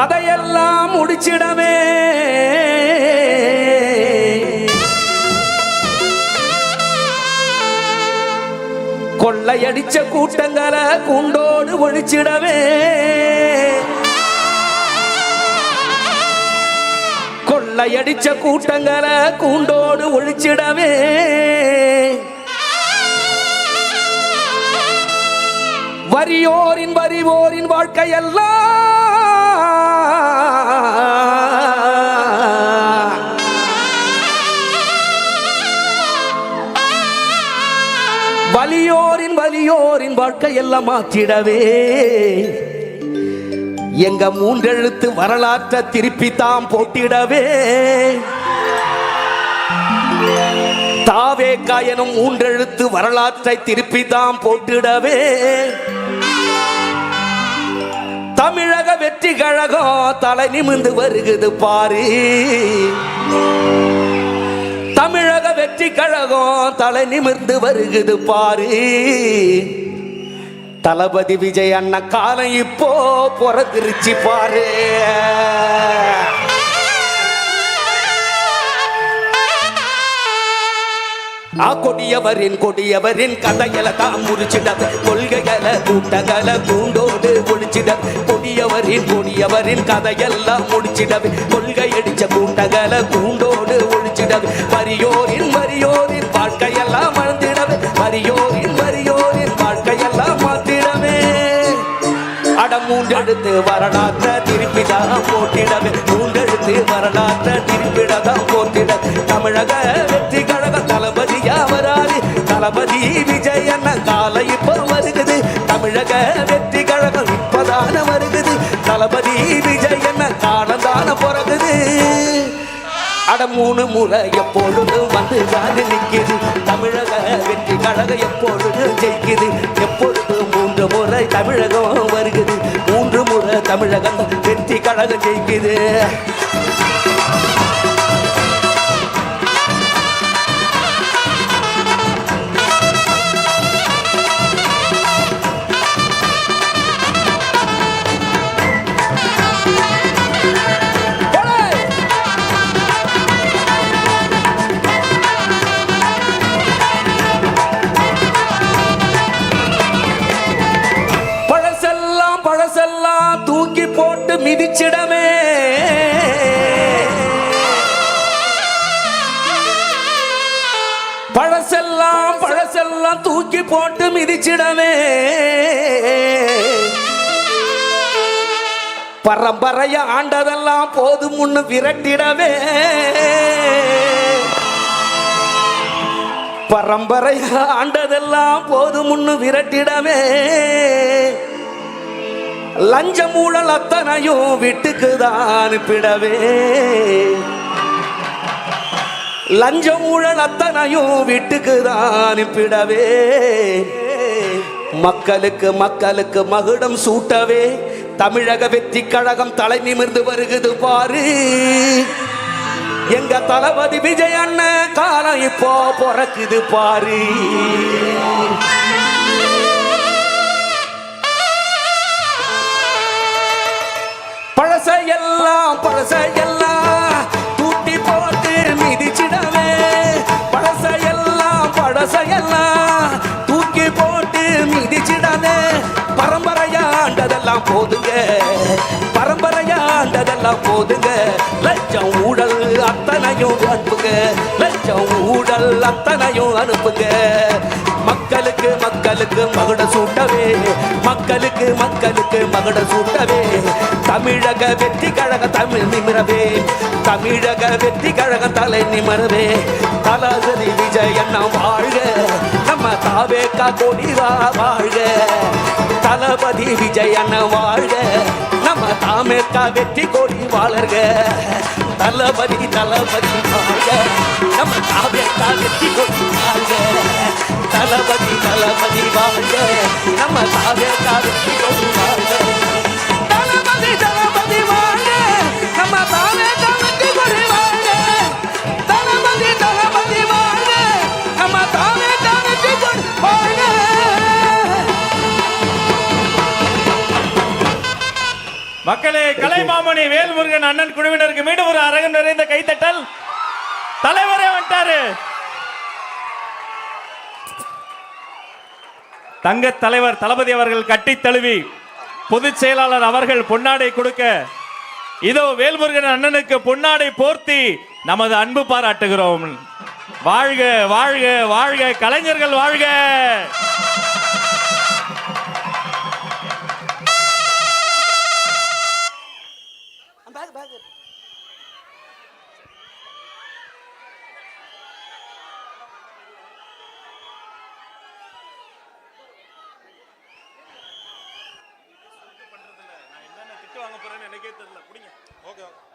கதையெல்லாம் முடிச்சிடவே கொள்ளையடிச்ச கூட்டங்களை குண்டோடு ஒழிச்சிடவே. கொள்ளையடிச்ச கூட்டங்களை கூண்டோடு ஒழிச்சிடவே. வரியோரின் வரிவோரின் வாழ்க்கையெல்லாம் வாழ்க்கையெல்லாம் மாற்றிடவே. எங்க மூன்றெழுத்து வரலாற்றை திருப்பி தாம் போட்டிடவே. தாவே காயனும் மூன்றெழுத்து வரலாற்றை திருப்பி தாம் போட்டிடவே. தமிழக வெற்றி கழகம் தலை நிமிர்ந்து வருகுது பாரு. தமிழக வெற்றி கழகம் தலை நிமிர்ந்து வருகுது பாரு. தளபதி விஜய் அண்ணன் காலம் இப்போ பிறந்திருச்சு பாரு. ஆ கொடியவரின் கொடியவரின் கதைகளை தான் முடிச்சிடது. கொள்கைகளை கூட்டங்களை கூண்டோடு ஒழிச்சிடது. கொடியவரின் கொடியவரின் கதையெல்லாம் முடிச்சிடது. கொள்கை அடிச்ச கூட்டங்களை கூண்டோடு ஒழிச்சிடது. மரியோரின் மரியோரின் வாழ்க்கையெல்லாம் மறந்திடவே வரியோரின் மூன்றெடுத்து வரலாற்ற திருப்பிதான் போட்டிடவே. மூன்றெடுத்து வரலாற்ற திருப்பிடதான் போட்டிட. தமிழக வெற்றி கழக தளபதியா வராது தளபதி விஜய் அண்ண காலை இப்ப வருகுது. தமிழக வெற்றி கழகம் இப்பதான வருகுது. தளபதி விஜய் அண்ண காலந்தான பிறகுது அட மூணு முறை எப்பொழுதும் வந்து தானே நிற்கிது தமிழக வெற்றி கழகம் எப்பொழுதும் ஜெயிக்குது? எப்பொழுது மூன்று முறை தமிழகம் வருகுது? மூன்று முறை தமிழகம் வெற்றி கழகம் ஜெயிக்குது. தூக்கி போட்டு மிதிச்சிடமே. பழசெல்லாம் பழசெல்லாம் தூக்கி போட்டு மிதிச்சிடமே. பரம்பரைய ஆண்டதெல்லாம் போதும் முன்னு விரட்டிடவே. பரம்பரைய ஆண்டதெல்லாம் போதும் முன்னு விரட்டிடவே லஞ்சம் ஊழல் அத்தனையும் வீட்டுக்குதான் அனுப்பிடவே லஞ்சம் ஊழல் அத்தனையும் வீட்டுக்குதான் அனுப்பிடவே மக்களுக்கு மக்களுக்கு மகுடம் சூட்டவே. தமிழக வெற்றி கழகம் தலை நிமிர்ந்து வருகுது பாரு. எங்க தளபதி விஜய் அண்ணன் காலம் இப்போ பிறக்குது பாரு. பழசையெல்லாம் தூட்டி போட்டு மிதிச்சிடவே. பழசையெல்லாம் பழசையெல்லாம் தூக்கி போட்டு மிதிச்சிடவே. பரம்பரையாண்டதெல்லாம் போதுங்க. பரம்பரையாண்டதெல்லாம் போதுங்க. லட்சம் ஊழல் அத்தனையும் அனுப்புங்க. லட்சம் ஊழல் அத்தனையும் அனுப்புங்க. மக்களுக்கு மகுட சூட்டவே. மக்களுக்கு மக்களுக்கு மகுட சூட்டவே. தமிழக வெற்றி கழக தமிழ் நிமிரவே. தமிழக வெற்றி கழக தலை நிமிரவே. தலாசரி விஜய் வாழ்க. தாவேக்கா கொடிவா வாழ்க. தளபதி விஜயன வாழ்க. நம்ம தாமேக்கா வெற்றி கொடி வாழர்க தளபதி தளபதி வாழ்க. நம்ம தாவேக்கா வெற்றி கொடி வாழ்க. தளபதி தளபதி வாழ்க. நம்ம தாவேக்கா வெற்றி கொடி வாழ்க. தளபதி தளபதி மக்களே கலைமாமணி வேல்முருகன் அண்ணன் குழுவினருக்கு மீண்டும் ஒரு அரங்கம் நிறைந்த கைத்தட்டல். தலைவரே வந்துட்டாரு. தங்க தலைவர் தளபதி அவர்கள் கட்டி தழுவி பொதுச் செயலாளர் அவர்கள் பொன்னாடை கொடுக்க இதோ வேல்முருகன் அண்ணனுக்கு பொன்னாடை போர்த்தி நமது அன்பு பாராட்டுகிறோம். வாழ்க வாழ்க வாழ்க கலைஞர்கள் வாழ்க! கூடாது திட்டு வாங்க போறேன்னு எனக்கே தெரியல. பிடிங்க. Okay okay.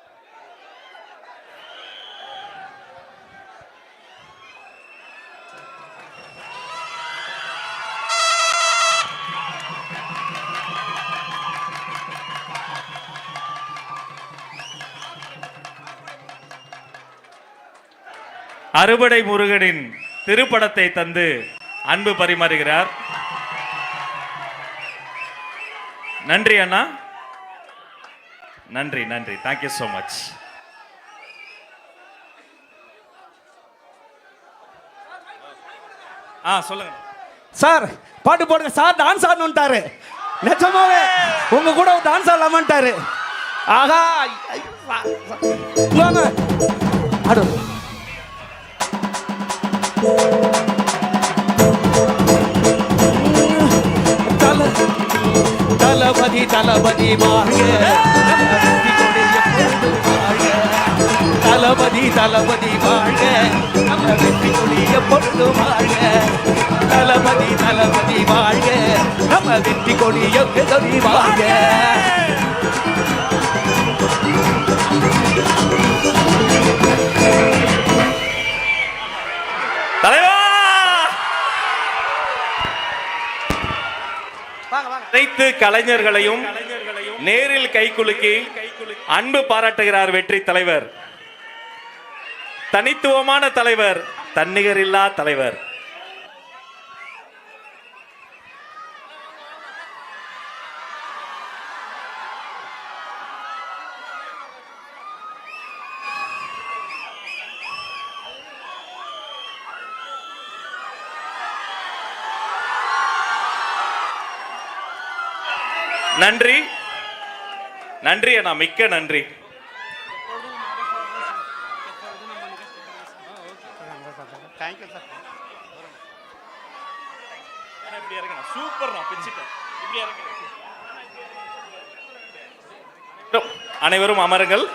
அறுபடை முருகனின் திருப்படத்தை தந்து அன்பு பரிமாறுகிறார். நன்றி அண்ணா. நன்றி நன்றி. தேங்க்யூ ஸோ மச் ஆ சொல்லுங்க. சார் பாட்டு போடுங்க. சார் டான்ஸ் ஆடணும்ட்டாரு. நிஜமாவே உங்க கூட டான்ஸ் ஆடலாமான்ட்டாரு. ஆஹா வாங்க. ஆடு தளபதி தளபதி வாழ்க தளபதி தளபதி வாழ்க நம்ம வெற்றி கொடிய எப்பொழுதும் வாழ்க தளபதி தளபதி வாழ்க நம்ம வெற்றி கொடிய வாழ்க கலைஞர்களையும் நேரில் கைகுலுக்கி அன்பு பாராட்டுகிறார் வெற்றி தலைவர். தனித்துவமான தலைவர் தன்னிகரில்லா தலைவர். நன்றி. நன்றி அண்ணா மிக்க நன்றி. சூப்பர் அனைவரும் அமருங்கள்.